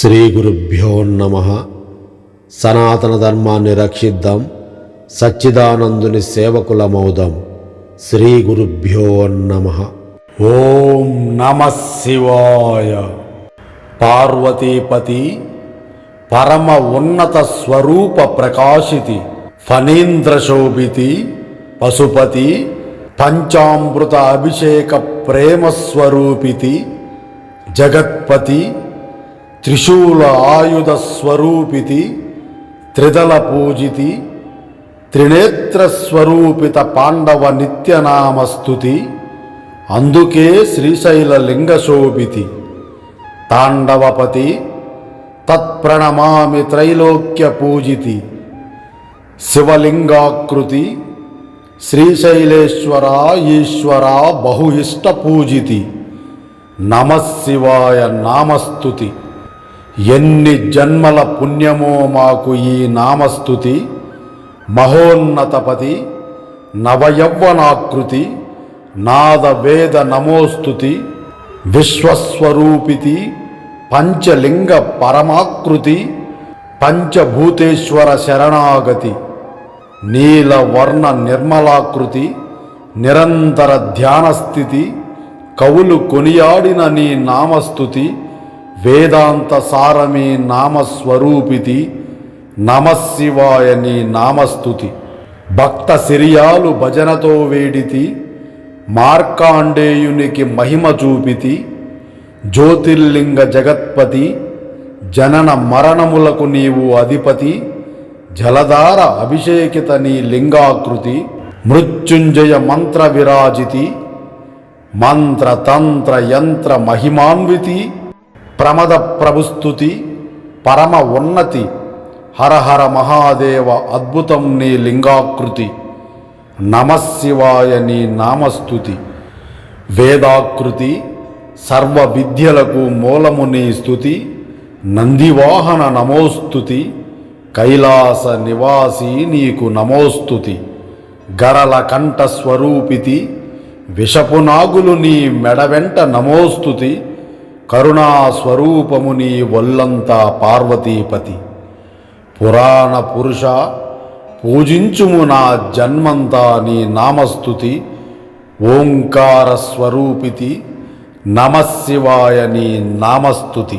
శ్రీ గురుభ్యో నమ. సనాతన ధర్మాన్ని రక్షిద్దాం. సచ్చిదానందుని సేవకులమౌదాం. శ్రీ గురుభ్యో నమ. ఓం నమ శివాయ. పార్వతీపతి పరమ ఉన్నత స్వరూప ప్రకాశితి ఫణీంద్రశోభితి పశుపతి పంచామృత అభిషేక ప్రేమస్వరూపితి జగత్పతి త్రిశూల ఆయుధ స్వరూపితి త్రిదళ పూజితి త్రినేత్ర స్వరూపిత పాండవ నిత్యనామస్తుతి అందుకే శ్రీశైల లింగశోభితి తాండవపతి తత్ప్రణమామి త్రైలోక్య పూజితి. శివలింగాకృతి శ్రీశైలేశ్వర ఈశ్వర బహుయిష్ట ఇష్ట పూజితి నమశివాయ నామస్తుతి. ఎన్ని జన్మల పుణ్యమో మాకు ఈ నామస్తుతి మహోన్నతపతి నవయవ్వనాకృతి నాద వేద నమోస్తుతి విశ్వస్వరూపితి పంచలింగ పరమాకృతి పంచభూతేశ్వర శరణాగతి నీలవర్ణ నిర్మలాకృతి నిరంతర ధ్యానస్థితి కవులు కొనియాడిన నీ నామస్తుతి వేదాంత సారమే నామస్వరూపితి నమశివాయ నీ నామస్తుతి. భక్త సిరియాలు భజనతో వేడితి మార్కాండేయునికి మహిమ చూపితి జ్యోతిర్లింగ జగత్పతి జనన మరణములకు నీవు అధిపతి జలధార అభిషేకిత నీ లింగాకృతి మృత్యుంజయ మంత్ర విరాజితి మంత్ర తంత్ర యంత్ర మహిమాన్వితి ప్రమద ప్రభుస్తుతి పరమ ఉన్నతి హరహర మహాదేవ అద్భుతం నీ లింగాకృతి నమశివాయ నీ నామస్తుతి. వేదాకృతి సర్వ విద్యలకు మూలము నీ స్థుతి నందివాహన నమోస్తుతి కైలాస నివాసి నీకు నమోస్తుతి. గరల కంఠస్వరూపితి స్వరూపితి నీ మెడ నీ మెడవెంట నమోస్తుతి. కరుణా స్వరూపము నీ పార్వతీపతి. పురాణ పురుష పూజించుము నా జన్మంతా నీ నామస్తుతి. ఓంకార స్వరూపితి నమశివాయ నీ నామస్తుతి.